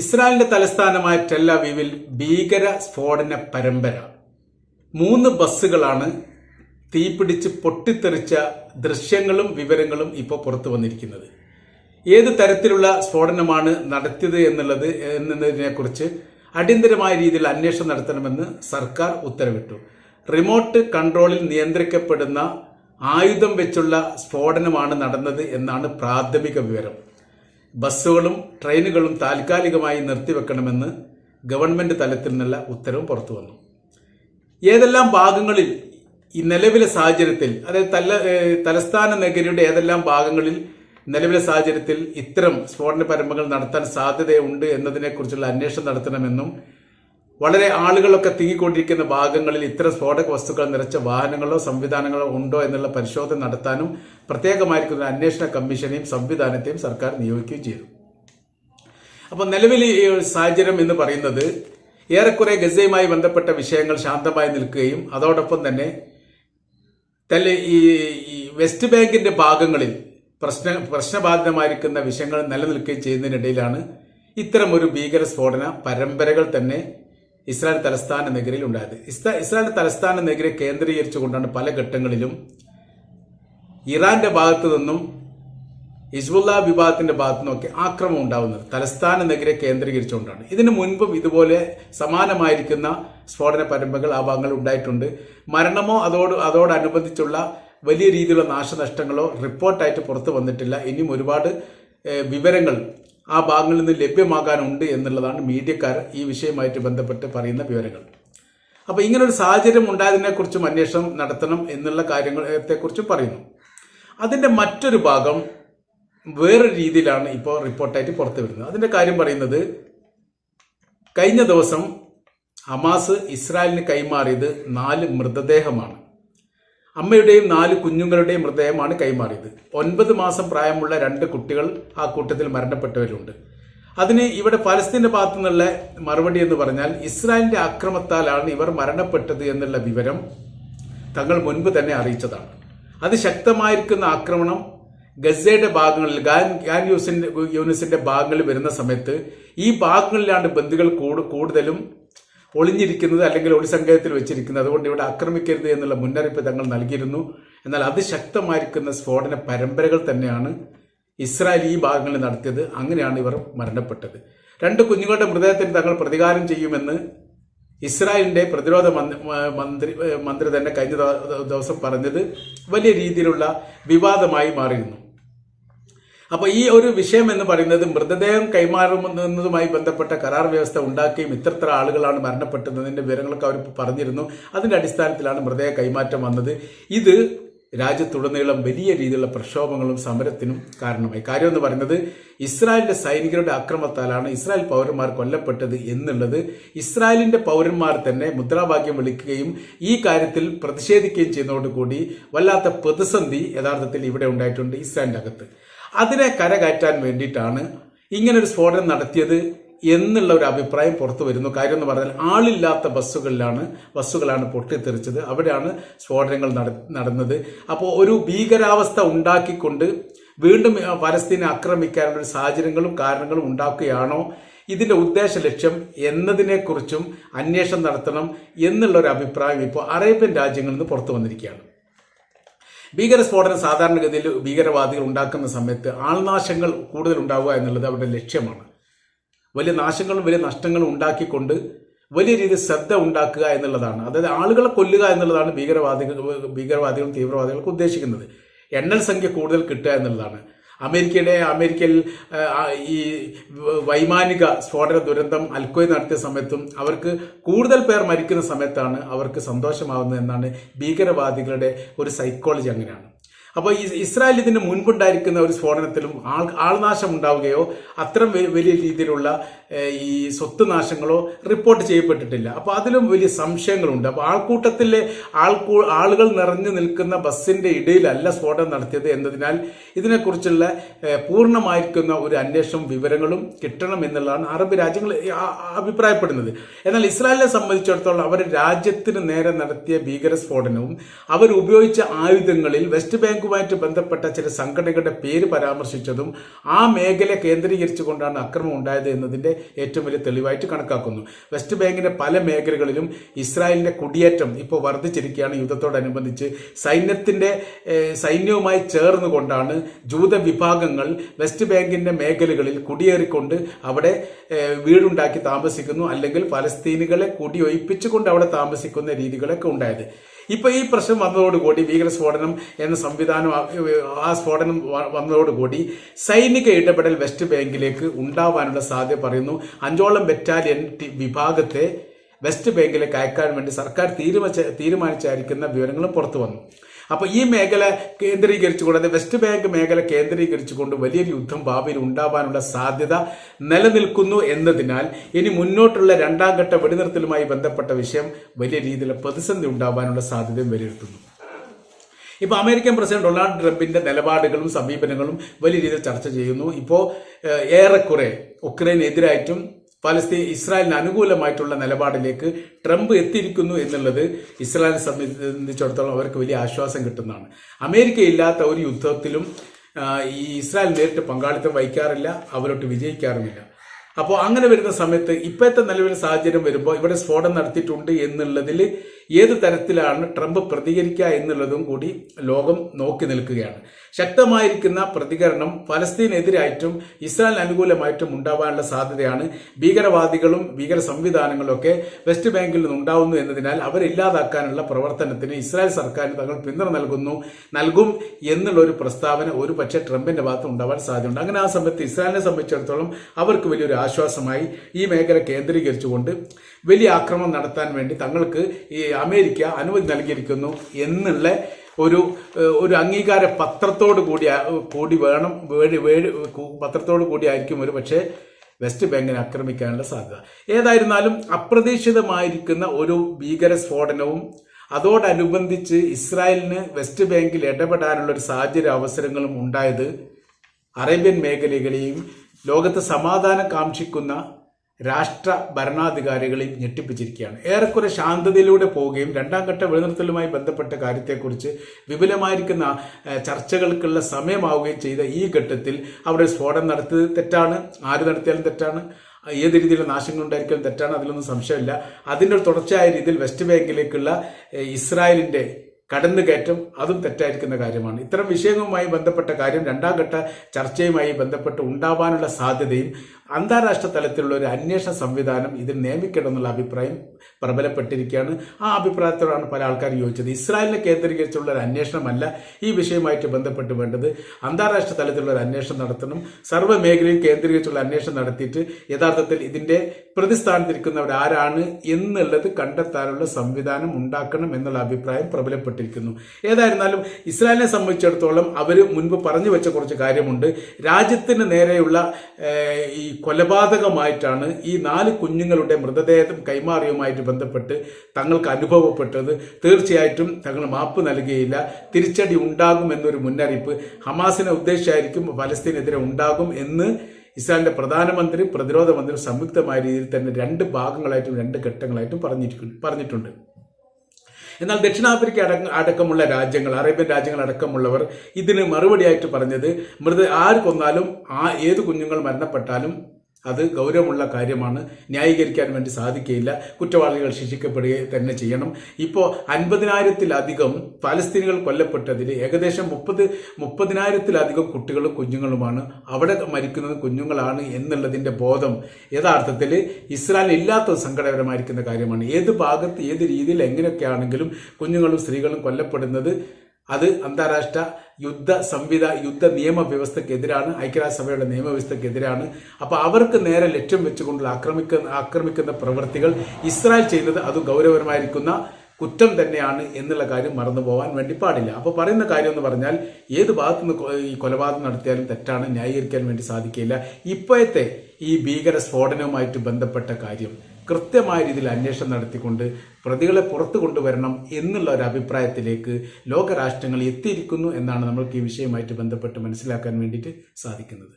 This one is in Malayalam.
ഇസ്രായേലിന്റെ തലസ്ഥാനമായ ടെല്ലവീവിൽ ഭീകര സ്ഫോടന പരമ്പര. മൂന്ന് ബസ്സുകളാണ് തീപിടിച്ച് പൊട്ടിത്തെറിച്ച ദൃശ്യങ്ങളും വിവരങ്ങളും ഇപ്പോൾ പുറത്തു വന്നിരിക്കുന്നത്. ഏത് തരത്തിലുള്ള സ്ഫോടനമാണ് നടത്തിയത് എന്നുള്ളത് എന്നതിനെക്കുറിച്ച് അടിയന്തരമായ രീതിയിൽ അന്വേഷണം നടത്തണമെന്ന് സർക്കാർ ഉത്തരവിട്ടു. റിമോട്ട് കൺട്രോളിൽ നിയന്ത്രിക്കപ്പെടുന്ന ആയുധം വെച്ചുള്ള സ്ഫോടനമാണ് നടന്നത് എന്നാണ് പ്രാഥമിക വിവരം. ബസ്സുകളും ട്രെയിനുകളും താൽക്കാലികമായി നിർത്തിവെക്കണമെന്ന് ഗവൺമെന്റ് തലത്തിൽ നിന്നുള്ള ഉത്തരവ് പുറത്തു വന്നു. ഏതെല്ലാം ഭാഗങ്ങളിൽ ഈ നിലവിലെ സാഹചര്യത്തിൽ അതായത് തല തലസ്ഥാന നഗരിയുടെ ഏതെല്ലാം ഭാഗങ്ങളിൽ നിലവിലെ സാഹചര്യത്തിൽ ഇത്തരം സ്ഫോടന പരമ്പകൾ നടത്താൻ സാധ്യതയുണ്ട് എന്നതിനെക്കുറിച്ചുള്ള അന്വേഷണം നടത്തണമെന്നും വളരെ ആളുകളൊക്കെ തിങ്ങിക്കൊണ്ടിരിക്കുന്ന ഭാഗങ്ങളിൽ ഇത്തരം സ്ഫോടക വസ്തുക്കൾ നിറച്ച വാഹനങ്ങളോ സംവിധാനങ്ങളോ ഉണ്ടോ എന്നുള്ള പരിശോധന നടത്താനും പ്രത്യേകമായിരിക്കുന്ന അന്വേഷണ കമ്മീഷനെയും സംവിധാനത്തെയും സർക്കാർ നിയോഗിക്കുകയും ചെയ്തു. അപ്പൊ നിലവിൽ ഈ സാഹചര്യം എന്ന് പറയുന്നത് ഏറെക്കുറെ ഗസയുമായി ബന്ധപ്പെട്ട വിഷയങ്ങൾ ശാന്തമായി നിൽക്കുകയും അതോടൊപ്പം തന്നെ ഈ ഈ വെസ്റ്റ് ബാങ്കിന്റെ ഭാഗങ്ങളിൽ പ്രശ്ന പ്രശ്നബാധിതമായിരിക്കുന്ന വിഷയങ്ങൾ നിലനിൽക്കുകയും ചെയ്യുന്നതിനിടയിലാണ് ഇത്തരം ഒരു ഭീകര സ്ഫോടന പരമ്പരകൾ തന്നെ ഇസ്രായേൽ തലസ്ഥാന നഗരിയിൽ ഉണ്ടായത്. ഇസ്രാ- ഇസ്രായേൽ തലസ്ഥാന നഗരി കേന്ദ്രീകരിച്ചുകൊണ്ടാണ് പല ഘട്ടങ്ങളിലും ഇറാന്റെ ഭാഗത്തു നിന്നും ഹിസ്ബുല്ല വിഭാഗത്തിന്റെ ഭാഗത്തു നിന്നൊക്കെ ആക്രമം ഉണ്ടാവുന്നത്. തലസ്ഥാന നഗരെ കേന്ദ്രീകരിച്ചുകൊണ്ടാണ്. ഇതിനു മുൻപും ഇതുപോലെ സമാനമായിരിക്കുന്ന സ്ഫോടന പരമ്പകൾ ആ ഭാഗങ്ങൾ ഉണ്ടായിട്ടുണ്ട്. മരണമോ അതോട് അതോടനുബന്ധിച്ചുള്ള വലിയ രീതിയിലുള്ള നാശനഷ്ടങ്ങളോ റിപ്പോർട്ടായിട്ട് പുറത്തു വന്നിട്ടില്ല. ഇനിയും ഒരുപാട് വിവരങ്ങൾ ആ ഭാഗങ്ങളിൽ നിന്ന് ലഭ്യമാകാനുണ്ട് എന്നുള്ളതാണ് മീഡിയക്കാർ ഈ വിഷയമായിട്ട് ബന്ധപ്പെട്ട് പറയുന്ന വിവരങ്ങൾ. അപ്പൊ ഇങ്ങനെ ഒരു സാഹചര്യം ഉണ്ടായതിനെ കുറിച്ചും അന്വേഷണം നടത്തണം എന്നുള്ള കാര്യങ്ങളെക്കുറിച്ചും പറയുന്നു. അതിന്റെ മറ്റൊരു ഭാഗം വേറൊരു രീതിയിലാണ് ഇപ്പോൾ റിപ്പോർട്ടായിട്ട് പുറത്തു വരുന്നത്. അതിന്റെ കാര്യം പറയുന്നത് കഴിഞ്ഞ ദിവസം ഹമാസ് ഇസ്രായേലിന് കൈമാറിയത് നാല് മൃതദേഹമാണ്. അമ്മയുടെയും നാല് കുഞ്ഞുങ്ങളുടെയും മൃതദേഹമാണ് കൈമാറിയത്. ഒൻപത് മാസം പ്രായമുള്ള രണ്ട് കുട്ടികൾ ആ കൂട്ടത്തിൽ മരണപ്പെട്ടവരുണ്ട്. അതിന് ഇവിടെ പലസ്തീന്റെ ഭാഗത്തു നിന്നുള്ള മറുപടി എന്ന് പറഞ്ഞാൽ ഇസ്രായേലിന്റെ ആക്രമത്താലാണ് ഇവർ മരണപ്പെട്ടത് എന്നുള്ള വിവരം തങ്ങൾ മുൻപ് തന്നെ അറിയിച്ചതാണ്. അത് ശക്തമായിരിക്കുന്ന ആക്രമണം ഗസയുടെ ഭാഗങ്ങളിൽ ഗാൻ ഗാൻ യൂസിന്റെ യൂണിസിന്റെ ഭാഗങ്ങളിൽ വരുന്ന സമയത്ത് ഈ ഭാഗങ്ങളിലാണ് ബന്ധുക്കൾ കൂടു- കൂടുതലും ഒളിഞ്ഞിരിക്കുന്നത് അല്ലെങ്കിൽ ഒളിസങ്കേതത്തിൽ വെച്ചിരിക്കുന്നത് അതുകൊണ്ട് ഇവിടെ ആക്രമിക്കരുത് എന്നുള്ള മുന്നറിയിപ്പ് തങ്ങൾ നൽകിയിരുന്നു. എന്നാൽ അതിശക്തമായിരിക്കുന്ന സ്ഫോടന പരമ്പരകൾ തന്നെയാണ് ഇസ്രായേൽ ഈ ഭാഗങ്ങളിൽ നടത്തിയത്. അങ്ങനെയാണ് ഇവർ മരണപ്പെട്ടത്. രണ്ട് കുഞ്ഞുങ്ങളുടെ മൃതദേഹത്തിന് തങ്ങൾ പ്രതികാരം ചെയ്യുമെന്ന് ഇസ്രായേലിന്റെ പ്രതിരോധ മന്ത്രി മന്ത്രി തന്നെ കഴിഞ്ഞ ദിവസം പറഞ്ഞത് വലിയ രീതിയിലുള്ള വിവാദമായി മാറിയിരുന്നു. അപ്പൊ ഈ ഒരു വിഷയം എന്ന് പറയുന്നത് മൃതദേഹം കൈമാറുന്നതുമായി ബന്ധപ്പെട്ട കരാർ വ്യവസ്ഥ ഉണ്ടാക്കുകയും ഇത്രത്ര ആളുകളാണ് മരണപ്പെട്ടതിന്റെ വിവരങ്ങളൊക്കെ അവർ പറഞ്ഞിരുന്നു. അതിന്റെ അടിസ്ഥാനത്തിലാണ് മൃതദേഹ കൈമാറ്റം വന്നത്. ഇത് രാജ്യത്തുടനീളം വലിയ രീതിയിലുള്ള പ്രക്ഷോഭങ്ങളും സമരത്തിനും കാരണമായി. കാര്യം എന്ന് പറയുന്നത് ഇസ്രായേലിന്റെ സൈനികരുടെ ആക്രമണത്താലാണ് ഇസ്രായേൽ പൗരന്മാർ കൊല്ലപ്പെട്ടത് എന്നുള്ളത്. ഇസ്രായേലിന്റെ പൗരന്മാർ തന്നെ മുദ്രാവാക്യം വിളിക്കുകയും ഈ കാര്യത്തിൽ പ്രതിഷേധിക്കുകയും ചെയ്യുന്നതോടുകൂടി വല്ലാത്ത പ്രതിസന്ധി യഥാർത്ഥത്തിൽ ഇവിടെ ഉണ്ടായിട്ടുണ്ട് ഇസ്രായേലിന്റെ അകത്ത്. അതിനെ കരകയറ്റാൻ വേണ്ടിയിട്ടാണ് ഒരു സ്ഫോടനം നടത്തിയത് എന്നുള്ള ഒരു അഭിപ്രായം പുറത്തു വരുന്നു. കാര്യം എന്ന് പറഞ്ഞാൽ ആളില്ലാത്ത ബസ്സുകളിലാണ് ബസ്സുകളാണ് പൊട്ടിത്തെറിച്ചത്. അവിടെയാണ് സ്ഫോടനങ്ങൾ നട- നടന്നത്. അപ്പോൾ ഒരു ഭീകരാവസ്ഥ ഉണ്ടാക്കിക്കൊണ്ട് വീണ്ടും പലസ്തീനെ ആക്രമിക്കാനുള്ള സാഹചര്യങ്ങളും കാരണങ്ങളും ഉണ്ടാക്കുകയാണോ? ഇതിന്റെ ഉദ്ദേശ ലക്ഷ്യം എന്നതിനെക്കുറിച്ചും അന്വേഷണം നടത്തണം എന്നുള്ള ഒരു അഭിപ്രായം ഇപ്പോൾ അറേബ്യൻ രാജ്യങ്ങളിൽ നിന്ന് പുറത്തു വന്നിരിക്കുകയാണ്. ഭീകര സ്ഫോടനം സാധാരണഗതിയിൽ ഭീകരവാദികൾ ഉണ്ടാക്കുന്ന സമയത്ത് ആൾനാശങ്ങൾ കൂടുതൽ ഉണ്ടാവുക എന്നുള്ളത് അവരുടെ ലക്ഷ്യമാണ്. വലിയ നാശങ്ങളും വലിയ നഷ്ടങ്ങളും ഉണ്ടാക്കിക്കൊണ്ട് വലിയ രീതിയിൽ ശ്രദ്ധ ഉണ്ടാക്കുക എന്നുള്ളതാണ്. അതായത് ആളുകളെ കൊല്ലുക എന്നുള്ളതാണ് ഭീകരവാദികൾ ഭീകരവാദികളും തീവ്രവാദികൾക്ക് ഉദ്ദേശിക്കുന്നത്. എണ്ണൽ സംഖ്യ കൂടുതൽ കിട്ടുക എന്നുള്ളതാണ്. അമേരിക്കയുടെ അമേരിക്കയിൽ ഈ വൈമാനിക സ്ഫോടന ദുരന്തം അൽക്കോയ് നടത്തിയ സമയത്തും അവർക്ക് കൂടുതൽ പേർ മരിക്കുന്ന സമയത്താണ് അവർക്ക് സന്തോഷമാവുന്നത് എന്നാണ് ഭീകരവാദികളുടെ ഒരു സൈക്കോളജി അങ്ങനെയാണ്. അപ്പോൾ ഈ ഇസ്രായേൽ ഇതിന് മുൻപുണ്ടായിരിക്കുന്ന ഒരു സ്ഫോടനത്തിലും ആൾ ആൾനാശം ഉണ്ടാവുകയോ അത്തരം വലിയ രീതിയിലുള്ള ഈ സ്വത്ത് നാശങ്ങളോ റിപ്പോർട്ട് ചെയ്യപ്പെട്ടിട്ടില്ല. അപ്പോൾ അതിലും വലിയ സംശയങ്ങളുണ്ട്. അപ്പോൾ ആൾക്കൂട്ടത്തിലെ ആൾക്കൂ ആളുകൾ നിറഞ്ഞു നിൽക്കുന്ന ബസ്സിന്റെ ഇടയിലല്ല സ്ഫോടനം നടത്തിയത് എന്നതിനാൽ ഇതിനെക്കുറിച്ചുള്ള പൂർണമായിരിക്കുന്ന ഒരു അന്വേഷണം വിവരങ്ങളും കിട്ടണം എന്നുള്ളതാണ് അറബ് രാജ്യങ്ങൾ അഭിപ്രായപ്പെടുന്നത്. എന്നാൽ ഇസ്രായേലിനെ സംബന്ധിച്ചിടത്തോളം അവർ രാജ്യത്തിന് നേരെ നടത്തിയ ഭീകര സ്ഫോടനവും അവർ ഉപയോഗിച്ച ആയുധങ്ങളിൽ വെസ്റ്റ് ബാങ്ക് ബാങ്കുമായിട്ട് ബന്ധപ്പെട്ട ചില സംഘടനകളുടെ പേര് പരാമർശിച്ചതും ആ മേഖല കേന്ദ്രീകരിച്ചുകൊണ്ടാണ് അക്രമം ഉണ്ടായത് എന്നതിന്റെ ഏറ്റവും വലിയ തെളിവായിട്ട് കണക്കാക്കുന്നു. വെസ്റ്റ് ബാങ്കിന്റെ പല മേഖലകളിലും ഇസ്രായേലിന്റെ കുടിയേറ്റം ഇപ്പോൾ വർദ്ധിച്ചിരിക്കുകയാണ്. യുദ്ധത്തോടനുബന്ധിച്ച് സൈന്യത്തിന്റെ സൈന്യവുമായി ചേർന്നുകൊണ്ടാണ് ജൂത വിഭാഗങ്ങൾ വെസ്റ്റ് ബാങ്കിന്റെ മേഖലകളിൽ കുടിയേറിക്കൊണ്ട് അവിടെ വീടുണ്ടാക്കി താമസിക്കുന്നു. അല്ലെങ്കിൽ പലസ്തീനുകളെ കുടിയൊഴിപ്പിച്ചുകൊണ്ട് അവിടെ താമസിക്കുന്ന രീതികളൊക്കെ ഉണ്ടായത്. ഇപ്പൊ ഈ പ്രശ്നം വന്നതോടുകൂടി ഭീകര സ്ഫോടനം എന്ന സംവിധാനം ആ- സ്ഫോടനം വന്നതോട് വന്നതോടുകൂടി സൈനിക ഇടപെടൽ വെസ്റ്റ് ബാങ്കിലേക്ക് ഉണ്ടാവാനുള്ള സാധ്യത പറയുന്നു. അഞ്ചോളം ബറ്റാലിയൻ വിഭാഗത്തെ വെസ്റ്റ് ബാങ്കിലേക്ക് അയക്കാൻ വേണ്ടി സർക്കാർ തീരുമാനിച്ച തീരുമാനിച്ചായിരിക്കുന്ന വിവരങ്ങളും പുറത്തു വന്നു. അപ്പൊ ഈ മേഖല കേന്ദ്രീകരിച്ചുകൊണ്ട് അതായത് വെസ്റ്റ് ബാങ്ക് മേഖല കേന്ദ്രീകരിച്ചുകൊണ്ട് വലിയൊരു യുദ്ധം ഭാവിയിൽ ഉണ്ടാവാനുള്ള സാധ്യത നിലനിൽക്കുന്നു എന്നതിനാൽ ഇനി മുന്നോട്ടുള്ള രണ്ടാം ഘട്ട വെടിനിർത്തലുമായി ബന്ധപ്പെട്ട വിഷയം വലിയ രീതിയിലുള്ള പ്രതിസന്ധി ഉണ്ടാവാനുള്ള സാധ്യതയും വിലയിരുത്തുന്നു. ഇപ്പൊ അമേരിക്കൻ പ്രസിഡന്റ് ഡൊണാൾഡ് ട്രംപിന്റെ നിലപാടുകളും സമീപനങ്ങളും വലിയ രീതിയിൽ ചർച്ച ചെയ്യുന്നു. ഇപ്പോ ഏഹ്, ഏറെക്കുറെ ഉക്രൈനെതിരായിട്ടും പലസ്തീൻ ഇസ്രായേലിന് അനുകൂലമായിട്ടുള്ള നിലപാടിലേക്ക് ട്രംപ് എത്തിയിരിക്കുന്നു എന്നുള്ളത് ഇസ്രായേലിനെ സംബന്ധിച്ചിടത്തോളം അവർക്ക് വലിയ ആശ്വാസം കിട്ടുന്നതാണ്. അമേരിക്ക ഇല്ലാത്ത ഒരു യുദ്ധത്തിലും ഈ ഇസ്രായേൽ നേരിട്ട് പങ്കാളിത്തം വഹിക്കാറില്ല അവരോട്ട് വിജയിക്കാറുമില്ല. അപ്പോൾ അങ്ങനെ വരുന്ന സമയത്ത് ഇപ്പോഴത്തെ നിലവിലെ സാഹചര്യം വരുമ്പോൾ ഇവിടെ സ്ഫോടനം നടത്തിയിട്ടുണ്ട് എന്നുള്ളതിൽ ഏത് തരത്തിലാണ് ട്രംപ് പ്രതികരിക്കുക എന്നുള്ളതും കൂടി ലോകം നോക്കി നിൽക്കുകയാണ്. ശക്തമായിരിക്കുന്ന പ്രതികരണം ഫലസ്തീനെതിരായിട്ടും ഇസ്രായേലിന് അനുകൂലമായിട്ടും ഉണ്ടാവാനുള്ള സാധ്യതയാണ്. ഭീകരവാദികളും ഭീകര സംവിധാനങ്ങളും ഒക്കെ വെസ്റ്റ് ബാങ്കിൽ നിന്ന് ഉണ്ടാവുന്നു എന്നതിനാൽ അവരില്ലാതാക്കാനുള്ള പ്രവർത്തനത്തിന് ഇസ്രായേൽ സർക്കാരിന് തങ്ങൾ പിന്തുണ നൽകുന്നു നൽകും എന്നുള്ള ഒരു പ്രസ്താവന ഒരു പക്ഷേ ട്രംപിന്റെ ഭാഗത്ത് ഉണ്ടാവാൻ സാധ്യതയുണ്ട്. അങ്ങനെ ആ സമയത്ത് ഇസ്രായേലിനെ സംബന്ധിച്ചിടത്തോളം അവർക്ക് വലിയൊരു ആശ്വാസമായി ഈ മേഖല കേന്ദ്രീകരിച്ചുകൊണ്ട് വലിയ ആക്രമണം നടത്താൻ വേണ്ടി തങ്ങൾക്ക് ഈ അമേരിക്ക അനുമതി നൽകിയിരിക്കുന്നു എന്നുള്ള ഒരു ഒരു അംഗീകാര പത്രത്തോട് കൂടി കൂടി വേണം പത്രത്തോട് കൂടി ആയിരിക്കും ഒരു പക്ഷേ വെസ്റ്റ് ബാങ്കിനെ ആക്രമിക്കാനുള്ള സാധ്യത. ഏതായിരുന്നാലും അപ്രതീക്ഷിതമായിരിക്കുന്ന ഒരു ഭീകര സ്ഫോടനവും അതോടനുബന്ധിച്ച് ഇസ്രായേലിന് വെസ്റ്റ് ബാങ്കിൽ ഇടപെടാനുള്ള ഒരു സാഹചര്യ അവസരങ്ങളും ഉണ്ടായത് അറേബ്യൻ മേഖലകളെയും ലോകത്ത് സമാധാനം കാക്ഷിക്കുന്ന രാഷ്ട്ര ഭരണാധികാരികളെയും ഞെട്ടിപ്പിച്ചിരിക്കുകയാണ്. ഏറെക്കുറെ ശാന്തതയിലൂടെ പോവുകയും രണ്ടാം ഘട്ട വെളിനിർത്തലുമായി ബന്ധപ്പെട്ട കാര്യത്തെക്കുറിച്ച് വിപുലമായിരിക്കുന്ന ചർച്ചകൾക്കുള്ള സമയമാവുകയും ചെയ്ത ഈ ഘട്ടത്തിൽ അവിടെ സ്ഫോടനം നടത്തിയത് തെറ്റാണ്. ആര് നടത്തിയാലും തെറ്റാണ്. ഏത് രീതിയിലുള്ള നാശങ്ങൾ ഉണ്ടായിരിക്കലും തെറ്റാണ്. അതിലൊന്നും സംശയമില്ല. അതിന്റെ തുടർച്ചയായ രീതിയിൽ വെസ്റ്റ് ബാങ്കിലേക്കുള്ള ഇസ്രായേലിന്റെ ഇസ്രായേലിന്റെ കടന്നുകയറ്റം അതും തെറ്റായിരിക്കുന്ന കാര്യമാണ്. ഇത്തരം വിഷയങ്ങളുമായി ബന്ധപ്പെട്ട കാര്യം രണ്ടാം ഘട്ട ചർച്ചയുമായി ബന്ധപ്പെട്ട് ഉണ്ടാവാനുള്ള സാധ്യതയും അന്താരാഷ്ട്ര തലത്തിലുള്ള ഒരു അന്വേഷണ സംവിധാനം ഇതിൽ നിയമിക്കണമെന്നുള്ള അഭിപ്രായം പ്രബലപ്പെട്ടിരിക്കുകയാണ്. ആ അഭിപ്രായത്തോടാണ് പല ആൾക്കാരും യോജിച്ചത്. ഇസ്രായേലിനെ കേന്ദ്രീകരിച്ചുള്ള ഒരു അന്വേഷണമല്ല ഈ വിഷയമായിട്ട് ബന്ധപ്പെട്ട് വേണ്ടത്. അന്താരാഷ്ട്ര തലത്തിലുള്ള ഒരു അന്വേഷണം നടത്തണം. സർവ മേഖലയിൽ കേന്ദ്രീകരിച്ചുള്ള അന്വേഷണം നടത്തിയിട്ട് യഥാർത്ഥത്തിൽ ഇതിന്റെ പ്രതിസ്ഥാനത്തിരിക്കുന്നവർ ആരാണ് എന്നുള്ളത് കണ്ടെത്താനുള്ള സംവിധാനം ഉണ്ടാക്കണം എന്നുള്ള അഭിപ്രായം പ്രബലപ്പെട്ടിരിക്കുന്നു. ഏതായിരുന്നാലും ഇസ്രായേലിനെ സംബന്ധിച്ചിടത്തോളം അവർ മുൻപ് പറഞ്ഞു വെച്ച കുറച്ച് കാര്യമുണ്ട്. രാജ്യത്തിന് നേരെയുള്ള ഈ കൊലപാതകമായിട്ടാണ് ഈ നാല് കുഞ്ഞുങ്ങളുടെ മൃതദേഹം കൈമാറിയുമായിട്ട് ബന്ധപ്പെട്ട് തങ്ങൾക്ക് അനുഭവപ്പെട്ടത്. തീർച്ചയായിട്ടും തങ്ങൾ മാപ്പ് നൽകുകയില്ല. തിരിച്ചടി ഉണ്ടാകും എന്നൊരു മുന്നറിയിപ്പ് ഹമാസിനെ ഉദ്ദേശിച്ചായിരിക്കും ഫലസ്തീനെതിരെ ഉണ്ടാകും എന്ന് ഇസ്രായേലിന്റെ പ്രധാനമന്ത്രി പ്രതിരോധ മന്ത്രി സംയുക്തമായ രീതിയിൽ തന്നെ രണ്ട് ഭാഗങ്ങളായിട്ടും രണ്ട് ഘട്ടങ്ങളായിട്ടും പറഞ്ഞിരിക്കുന്നു പറഞ്ഞിട്ടുണ്ട്. എന്നാൽ ദക്ഷിണാഫ്രിക്ക അടക്ക അടക്കമുള്ള രാജ്യങ്ങൾ അറേബ്യൻ രാജ്യങ്ങൾ അടക്കമുള്ളവർ ഇതിന് മറുപടിയായിട്ട് പറഞ്ഞത് മൃത ആര് കൊന്നാലും ആ ഏത് കുഞ്ഞുങ്ങൾ മരണപ്പെട്ടാലും അത് ഗൗരവമുള്ള കാര്യമാണ്. ന്യായീകരിക്കാൻ വേണ്ടി സാധിക്കുകയില്ല. കുറ്റവാളികൾ ശിക്ഷിക്കപ്പെടുക തന്നെ ചെയ്യണം. ഇപ്പോൾ അൻപതിനായിരത്തിലധികം ഫലസ്തീനികൾ കൊല്ലപ്പെട്ടതിൽ ഏകദേശം മുപ്പത് മുപ്പതിനായിരത്തിലധികം കുട്ടികളും കുഞ്ഞുങ്ങളുമാണ്. അവിടെ മരിക്കുന്നത് കുഞ്ഞുങ്ങളാണ് എന്നുള്ളതിന്റെ ബോധം യഥാർത്ഥത്തിൽ ഇസ്രായേൽ ഇല്ലാത്ത സങ്കടകരമായിരിക്കുന്ന കാര്യമാണ്. ഏത് ഭാഗത്ത് ഏത് രീതിയിൽ എങ്ങനെയൊക്കെ ആണെങ്കിലും കുഞ്ഞുങ്ങളും സ്ത്രീകളും കൊല്ലപ്പെടുന്നത് അത് അന്താരാഷ്ട്ര യുദ്ധ സംവിധാ യുദ്ധ നിയമ വ്യവസ്ഥക്കെതിരാണ് ഐക്യരാഷ്ട്രസഭയുടെ നിയമവ്യവസ്ഥക്കെതിരാണ് അപ്പൊ അവർക്ക് നേരെ ലക്ഷ്യം വെച്ചുകൊണ്ടുള്ള ആക്രമിക്കുന്ന ആക്രമിക്കുന്ന പ്രവൃത്തികൾ ഇസ്രായേൽ ചെയ്യുന്നത് അത് ഗൗരവമായിരിക്കുന്ന കുറ്റം തന്നെയാണ് എന്നുള്ള കാര്യം മറന്നു പോകാൻ വേണ്ടി പാടില്ല. അപ്പോൾ പറയുന്ന കാര്യം എന്ന് പറഞ്ഞാൽ ഏത് ഭാഗത്തു നിന്ന് ഈ കൊലപാതകം നടത്തിയാലും തെറ്റാണ് ന്യായീകരിക്കാൻ വേണ്ടി സാധിക്കില്ല. ഇപ്പോഴത്തെ ഈ ഭീകര സ്ഫോടനവുമായിട്ട് ബന്ധപ്പെട്ട കാര്യം കൃത്യമായ രീതിയിൽ അന്വേഷണം നടത്തിക്കൊണ്ട് പ്രതികളെ പുറത്തു കൊണ്ടുവരണം എന്നുള്ള ഒരു അഭിപ്രായത്തിലേക്ക് ലോകരാഷ്ട്രങ്ങൾ എത്തിയിരിക്കുന്നു എന്നാണ് നമ്മൾക്ക് ഈ വിഷയമായിട്ട് ബന്ധപ്പെട്ട് മനസ്സിലാക്കാൻ വേണ്ടിയിട്ട് സാധിക്കുന്നത്.